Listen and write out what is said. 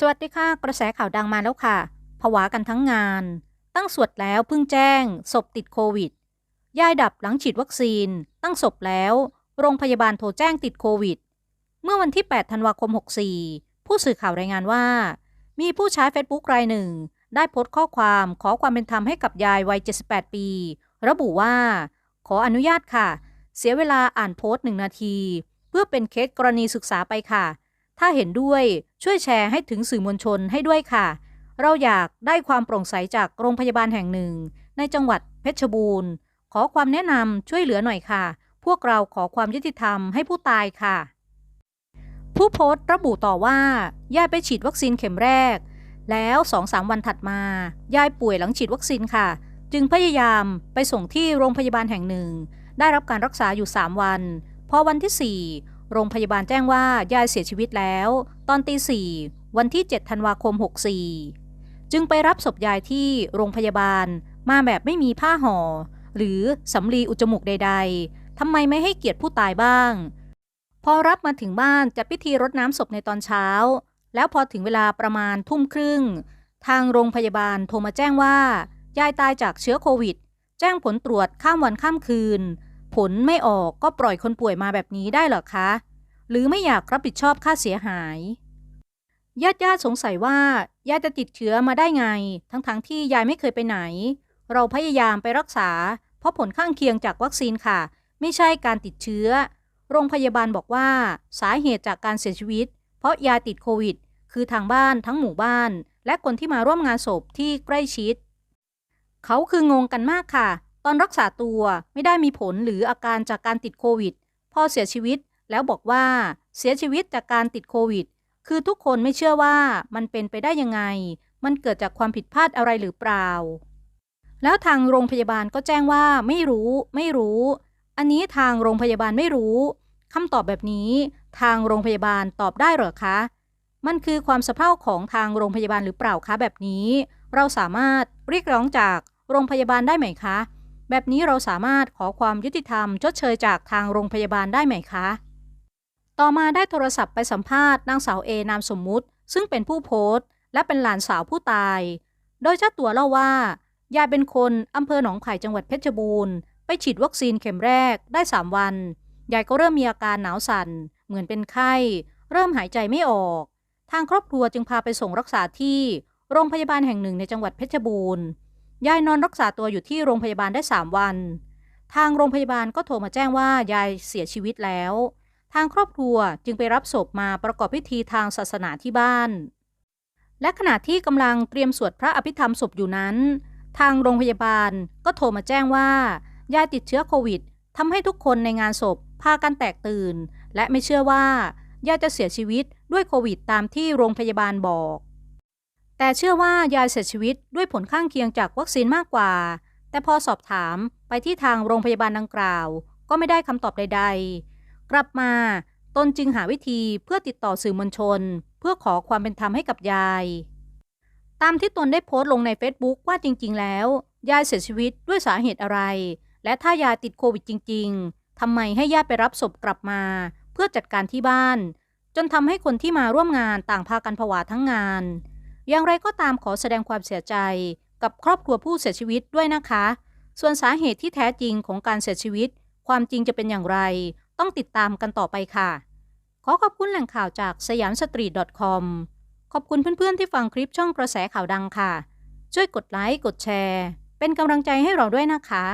สวัสดีค่ะ กระแสข่าวดังมาแล้วค่ะ ผวากันทั้งงาน ตั้งสวดแล้วเพิ่งแจ้ง ศพติดโควิด ยายดับหลังฉีดวัคซีน ตั้งศพแล้ว โรงพยาบาลโทรแจ้งติดโควิด เมื่อวันที่ 8 ธันวาคม 64 ผู้สื่อข่าวรายงานว่า มีผู้ใช้เฟซบุ๊กรายหนึ่ง ได้โพสต์ข้อความขอความเป็นธรรมให้กับยายวัย 78 ปี ระบุว่า ขออนุญาตค่ะ เสียเวลาอ่านโพสต์หนึ่งนาที เพื่อเป็นเคสกรณีศึกษาไปค่ะ ถ้าเห็นด้วยช่วยแชร์ให้ถึงสื่อมวลชนให้ด้วยค่ะ เราอยากได้ความโปร่งใสจากโรงพยาบาลแห่งหนึ่ง ในจังหวัดเพชรบูรณ์ ขอความแนะนำช่วยเหลือหน่อยค่ะ พวกเราขอความยุติธรรมให้ผู้ตายค่ะ ผู้โพสต์ระบุต่อว่ายายไปฉีดวัคซีนเข็มแรก แล้วสองสามวันถัดมายายป่วยหลังฉีดวัคซีนค่ะ จึงพยายามไปส่งที่โรงพยาบาลแห่งหนึ่ง ได้รับการรักษาอยู่ 3 วัน พอวันที่ 4 โรงพยาบาลแจ้งว่ายายเสียชีวิตแล้ว ตอนตีสี่วันที่ 7 ธันวาคม 64 จึงไปรับศพยายที่โรงพยาบาลมาแบบไม่มีผ้าห่อ หรือสำลีอุจมูกใด ๆทำไมไม่ให้เกียรติผู้ตายบ้าง พอรับมาถึงบ้านจัดพิธีรดน้ำศพในตอนเช้า แล้วพอถึงเวลาประมาณทุ่มครึ่ง ทางโรงพยาบาลโทรมาแจ้งว่า ยายตายจากเชื้อโควิด แจ้งผลตรวจข้ามวันข้ามคืน ผลไม่ออกก็ปล่อยคนป่วยมาแบบนี้ได้เหรอคะ หรือไม่อยากรับผิดชอบค่าเสียหายญาติญาติสงสัยว่ายายจะติดเชื้อมาได้ไง ทั้งๆทที่ยายไม่เคยไปไหน เราพยายามไปรักษา เพราะผลข้างเคียงจากวัคซีนค่ะ ไม่ใช่การติดเชื้อ โรงพยาบาลบอกว่าสาเหตุจากการเสียชีวิต เพราะยาติดโควิด คือทางบ้านทั้งหมู่บ้าน และคนที่มาร่วมงานศพที่ใกล้ชิด เขาคืองงกันมากค่ะ ตอนรักษาตัวไม่ได้มีผลหรืออาการจากการติดโควิดพอเสียชีวิตแล้วบอกว่าเสียชีวิตจากการติดโควิด คือทุกคนไม่เชื่อว่ามันเป็นไปได้ยังไง มันเกิดจากความผิดพลาดอะไรหรือเปล่า แล้วทางโรงพยาบาลก็แจ้งว่าไม่รู้ ไม่รู้ อันนี้ทางโรงพยาบาลไม่รู้คำตอบแบบนี้ ทางโรงพยาบาลตอบได้หรอคะ มันคือความสะเพร่าของทางโรงพยาบาลหรือเปล่าคะแบบนี้ เราสามารถเรียกร้องจากโรงพยาบาลได้ไหมคะ แบบนี้เราสามารถขอความยุติธรรมชดเชยจากทางโรงพยาบาลได้ไหมคะ ต่อมาได้โทรศัพท์ไปสัมภาษณ์นางสาวเอนามสมมุติ ซึ่งเป็นผู้โพสต์ และเป็นหลานสาวผู้ตาย โดยเจ้าตัวเล่าว่ายายเป็นคนอำเภอหนองไผ่จังหวัดเพชรบูรณ์ไปฉีดวัคซีนเข็มแรกได้ 3 วัน ยายก็เริ่มมีอาการหนาวสั่น เหมือนเป็นไข้ เริ่มหายใจไม่ออก ทางครอบครัวจึงพาไปส่งรักษาที่โรงพยาบาลแห่งหนึ่งในจังหวัดเพชรบูรณ์ ยายนอนรักษาตัวอยู่ที่โรงพยาบาลได้ 3 วัน ทางโรงพยาบาลก็โทรมาแจ้งว่ายายเสียชีวิตแล้ว ทางครอบครัวจึงไปรับศพมาประกอบพิธีทางศาสนาที่บ้าน และขณะที่กำลังเตรียมสวดพระอภิธรรมศพอยู่นั้น ทางโรงพยาบาลก็โทรมาแจ้งว่ายายติดเชื้อโควิดทำให้ทุกคนในงานศพพากันแตกตื่น และไม่เชื่อว่ายายจะเสียชีวิตด้วยโควิดตามที่โรงพยาบาลบอก แต่เชื่อว่ายายเสียชีวิตด้วยผลข้างเคียงจากวัคซีนมากกว่า แต่พอสอบถามไปที่ทางโรงพยาบาลดังกล่าว ก็ไม่ได้คำตอบใด ๆ กลับมาตนจึงหาวิธีเพื่อติดต่อสื่อมวลชน เพื่อขอความเป็นธรรมให้กับยาย ตามที่ตนได้โพสต์ลงใน Facebook ว่าจริง ๆ แล้ว ยายเสียชีวิตด้วยสาเหตุอะไร และถ้ายายติดโควิดจริง ๆทำไมให้ญาติไปรับศพกลับมา เพื่อจัดการที่บ้าน จนทำให้คนที่มาร่วมงานต่างพากันผวาทั้งงาน อย่างไรก็ตามขอแสดงความเสียใจกับครอบครัวผู้เสียชีวิตด้วยนะคะ ส่วนสาเหตุที่แท้จริงของการเสียชีวิต ความจริงจะเป็นอย่างไร ต้องติดตามกันต่อไปค่ะ ขอขอบคุณแหล่งข่าวจากสยามสตรีท .com ขอบคุณเพื่อนๆที่ฟังคลิปช่องกระแสข่าวดังค่ะ ช่วยกดไลค์ กดแชร์ เป็นกำลังใจให้เราด้วยนะคะ